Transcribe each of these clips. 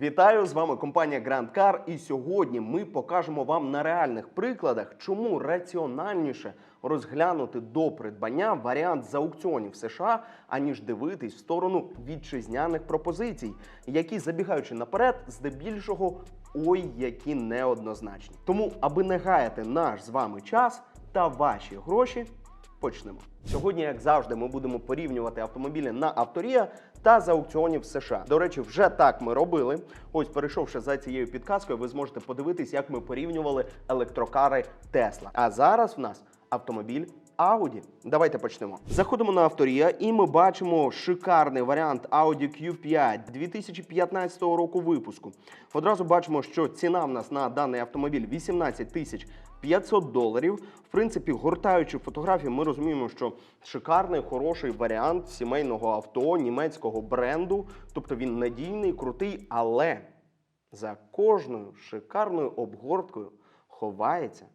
Вітаю з вами компанія Grand Car. І сьогодні ми покажемо вам на реальних прикладах, чому раціональніше розглянути до придбання варіант з аукціонів США, аніж дивитись в сторону вітчизняних пропозицій, які забігаючи наперед, здебільшого ой, які неоднозначні. Тому, аби не гаяти наш з вами час та ваші гроші. Почнемо. Сьогодні, як завжди, ми будемо порівнювати автомобілі на авторія та з аукціонів США. До речі, вже так ми робили. Ось, перейшовши за цією підказкою, ви зможете подивитись, як ми порівнювали електрокари Tesla. А зараз в нас автомобіль. Audi. Давайте почнемо. Заходимо на авторія, і ми бачимо шикарний варіант Audi Q5 2015 року випуску. Одразу бачимо, що ціна в нас на даний автомобіль 18 тисяч 500 доларів. В принципі, гортаючи фотографії, ми розуміємо, що шикарний, хороший варіант сімейного авто німецького бренду. Тобто він надійний, крутий, але за кожною шикарною обгорткою ховається.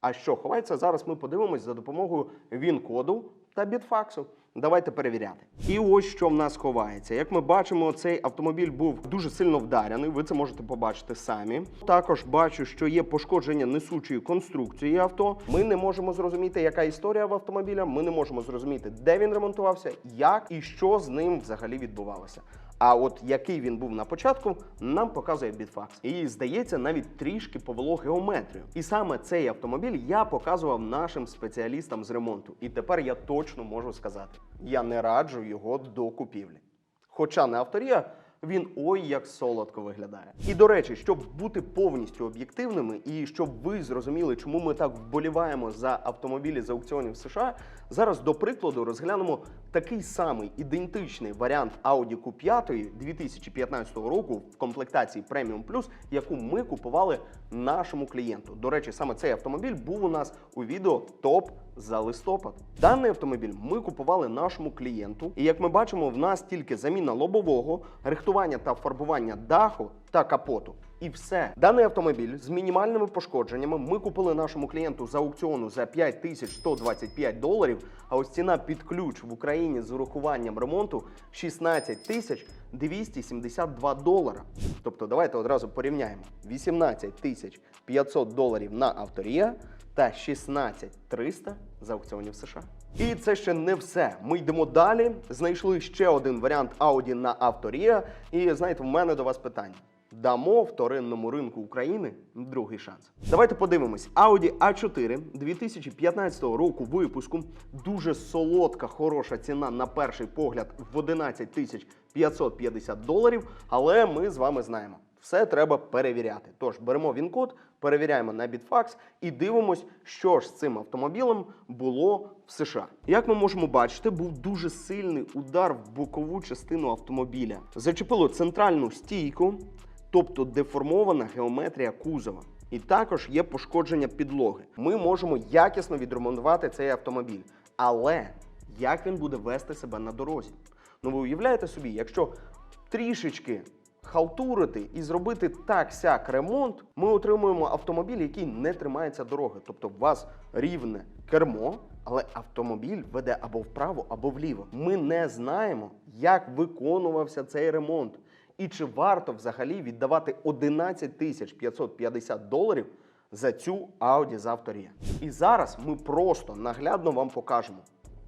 А що ховається? Зараз ми подивимось за допомогою він-коду та бітфаксу. Давайте перевіряти. І ось що в нас ховається. Як ми бачимо, цей автомобіль був дуже сильно вдарений. Ви це можете побачити самі. Також бачу, що є пошкодження несучої конструкції авто. Ми не можемо зрозуміти, яка історія в автомобіля. Ми не можемо зрозуміти, де він ремонтувався, як і що з ним взагалі відбувалося. А от який він був на початку, нам показує Bitfax. І здається, навіть трішки повело геометрію. І саме цей автомобіль я показував нашим спеціалістам з ремонту. І тепер я точно можу сказати: я не раджу його до купівлі. Хоча не авторія, він ой як солодко виглядає. І до речі, щоб бути повністю об'єктивними, і щоб ви зрозуміли, чому ми так вболіваємо за автомобілі з аукціонів США, зараз до прикладу розглянемо такий самий ідентичний варіант Audi Q5 2015 року в комплектації Premium Plus, яку ми купували нашому клієнту. До речі, саме цей автомобіль був у нас у відео топ за листопад. Даний автомобіль ми купували нашому клієнту, і як ми бачимо, в нас тільки заміна лобового, рихтування та фарбування даху та капоту. І все. Даний автомобіль з мінімальними пошкодженнями ми купили нашому клієнту з аукціону за 5125 доларів. А ось ціна під ключ в Україні з урахуванням ремонту 16 тисяч 272 долара. Тобто, давайте одразу порівняємо: 18 тисяч 500 доларів на авторія та 16 300 з аукціонів США. І це ще не все. Ми йдемо далі. Знайшли ще один варіант Audi на авторія. І знаєте, в мене до вас питання. Дамо вторинному ринку України другий шанс. Давайте подивимось. Audi A4 2015 року випуску. Дуже солодка, хороша ціна на перший погляд в 11 тисяч 550 доларів. Але ми з вами знаємо. Все треба перевіряти. Тож беремо він-код, перевіряємо на Bitfax і дивимось, що ж з цим автомобілем було в США. Як ми можемо бачити, був дуже сильний удар в бокову частину автомобіля. Зачепило центральну стійку, тобто деформована геометрія кузова. І також є пошкодження підлоги. Ми можемо якісно відремонтувати цей автомобіль. Але як він буде вести себе на дорозі? Ну ви уявляєте собі, якщо трішечки халтурити і зробити так сяк ремонт, ми отримуємо автомобіль, який не тримається дороги. Тобто у вас рівне кермо, але автомобіль веде або вправо, або вліво. Ми не знаємо, як виконувався цей ремонт. І чи варто взагалі віддавати 11 тисяч 550 доларів за цю Audi з авторія? І зараз ми просто наглядно вам покажемо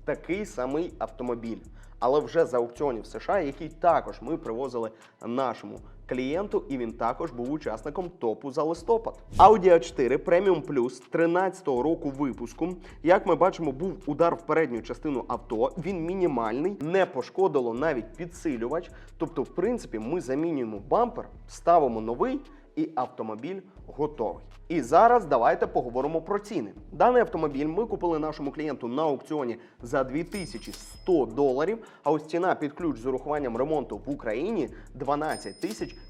такий самий автомобіль, але вже з аукціонів США, який також ми привозили нашому клієнту, і він також був учасником топу за листопад. Audi A4 Premium Plus 13-го року випуску. Як ми бачимо, був удар в передню частину авто. Він мінімальний, не пошкодило навіть підсилювач. Тобто, в принципі, ми замінюємо бампер, ставимо новий. І автомобіль готовий. І зараз давайте поговоримо про ціни. Даний автомобіль ми купили нашому клієнту на аукціоні за 2100 доларів. А ось ціна під ключ з урахуванням ремонту в Україні 12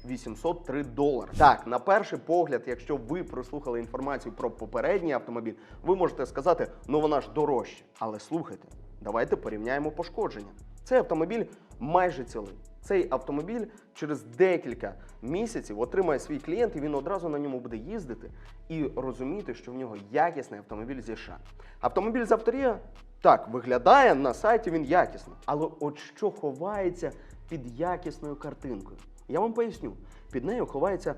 803 долари. Так, на перший погляд, якщо ви прослухали інформацію про попередній автомобіль, ви можете сказати, ну вона ж дорожча. Але слухайте, давайте порівняємо пошкодження. Цей автомобіль майже цілий. Цей автомобіль через декілька місяців отримає свій клієнт, і він одразу на ньому буде їздити і розуміти, що в нього якісний автомобіль зі США. Автомобіль з авторія так виглядає на сайті він якісно, але от що ховається під якісною картинкою? Я вам поясню. під нею ховається.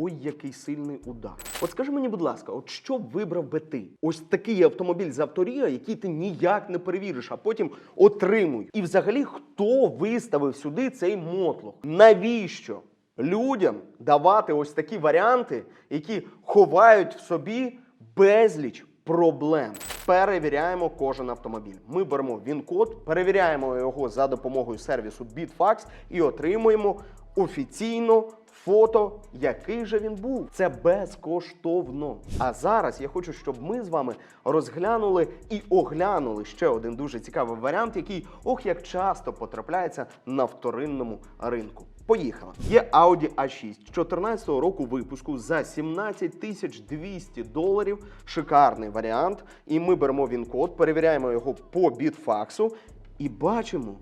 Ой, який сильний удар. От скажи мені, будь ласка, от що вибрав би ти? Ось такий автомобіль з авторія, який ти ніяк не перевіриш, а потім отримуй. І взагалі, хто виставив сюди цей мотлох? Навіщо людям давати ось такі варіанти, які ховають в собі безліч проблем? Перевіряємо кожен автомобіль. Ми беремо він-код, перевіряємо його за допомогою сервісу Bitfax і отримуємо офіційно фото, який же він був. Це безкоштовно. А зараз я хочу, щоб ми з вами розглянули і оглянули ще один дуже цікавий варіант, який ох як часто потрапляється на вторинному ринку. Поїхали. Є Audi A6 14 року випуску за 17 тисяч 200 доларів. Шикарний варіант. І ми беремо він код, перевіряємо його по бітфаксу і бачимо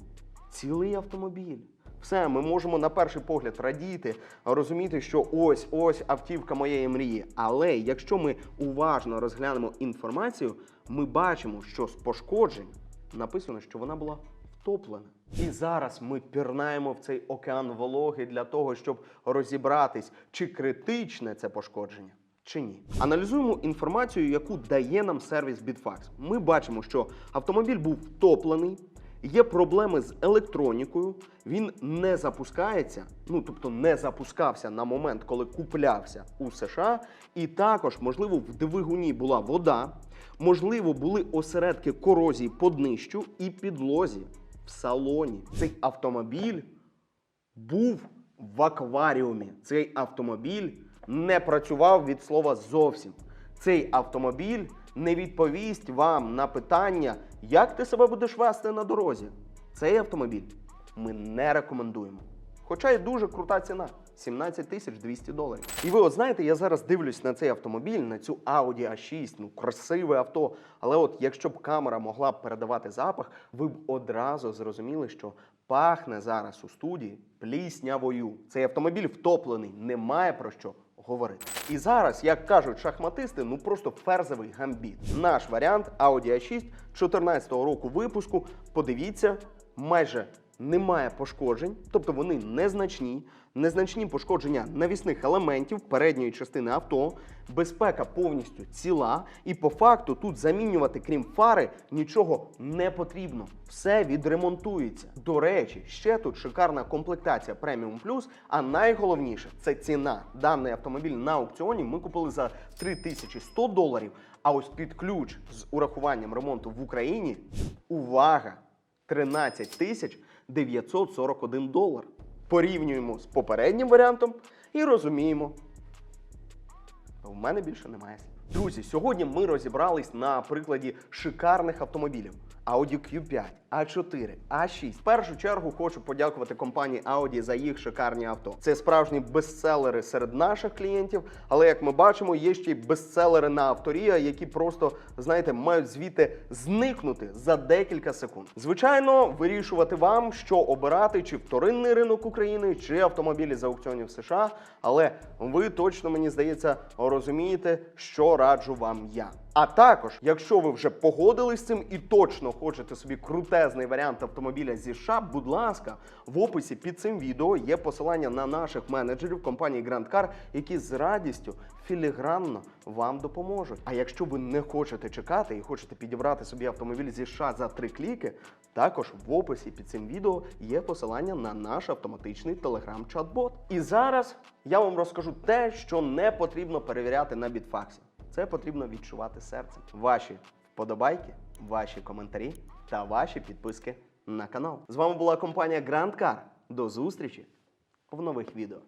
цілий автомобіль. Все, ми можемо на перший погляд радіти, розуміти, що ось ось автівка моєї мрії. Але якщо ми уважно розглянемо інформацію, ми бачимо, що з пошкоджень написано, що вона була втоплена. І зараз ми пірнаємо в цей океан вологи для того, щоб розібратись, чи критичне це пошкодження. Чи ні, аналізуємо інформацію, яку дає нам сервіс Bitfax. Ми бачимо, що автомобіль був втоплений, є проблеми з електронікою, він не запускається, ну тобто не запускався на момент, коли куплявся у США. І також, можливо, в двигуні була вода, можливо, були осередки корозії по днищу і підлозі в салоні. Цей автомобіль був в акваріумі. Цей автомобіль не працював від слова зовсім. Цей автомобіль не відповість вам на питання, як ти себе будеш вести на дорозі. Цей автомобіль ми не рекомендуємо. Хоча й дуже крута ціна 17 тисяч 200 доларів. І ви от знаєте, я зараз дивлюсь на цей автомобіль, на цю Audi A6, ну красиве авто. Але от якщо б камера могла б передавати запах, ви б одразу зрозуміли, що пахне зараз у студії пліснявою. Цей автомобіль втоплений, немає про що говорити. І зараз, як кажуть шахматисти, ну просто ферзовий гамбіт. Наш варіант Audi A6 14 року випуску. Подивіться, майже немає пошкоджень, тобто вони незначні, незначні пошкодження навісних елементів передньої частини авто, безпека повністю ціла, і по факту тут замінювати, крім фари, нічого не потрібно. Все відремонтується. До речі, ще тут шикарна комплектація Premium Plus, а найголовніше це ціна. Даний автомобіль на аукціоні ми купили за 3100 доларів. А ось під ключ з урахуванням ремонту в Україні. Увага! 13 тисяч 941 долар. Порівнюємо з попереднім варіантом і розуміємо, в мене більше немає слів. Друзі, сьогодні ми розібрались на прикладі шикарних автомобілів. Audi Q5, A4, A6. В першу чергу хочу подякувати компанії Audi за їх шикарні авто. Це справжні бестселери серед наших клієнтів, але як ми бачимо, є ще й бестселери на авторія, які просто, знаєте, мають звідти зникнути за декілька секунд. Звичайно, вирішувати вам, що обирати, чи вторинний ринок України, чи автомобілі з аукціонів США. Але ви точно мені здається розумієте, що раджу вам я. А також, якщо ви вже погодились з цим і точно хочете собі крутезний варіант автомобіля зі США, будь ласка, в описі під цим відео є посилання на наших менеджерів компанії Grand Car, які з радістю філігранно вам допоможуть. А якщо ви не хочете чекати і хочете підібрати собі автомобіль зі США за три кліки, також в описі під цим відео є посилання на наш автоматичний телеграм-чат-бот. І зараз я вам розкажу те, що не потрібно перевіряти на бітфаксі. Це потрібно відчувати серцем. Ваші вподобайки, ваші коментарі та ваші підписки на канал. З вами була компанія Grand Car. До зустрічі в нових відео.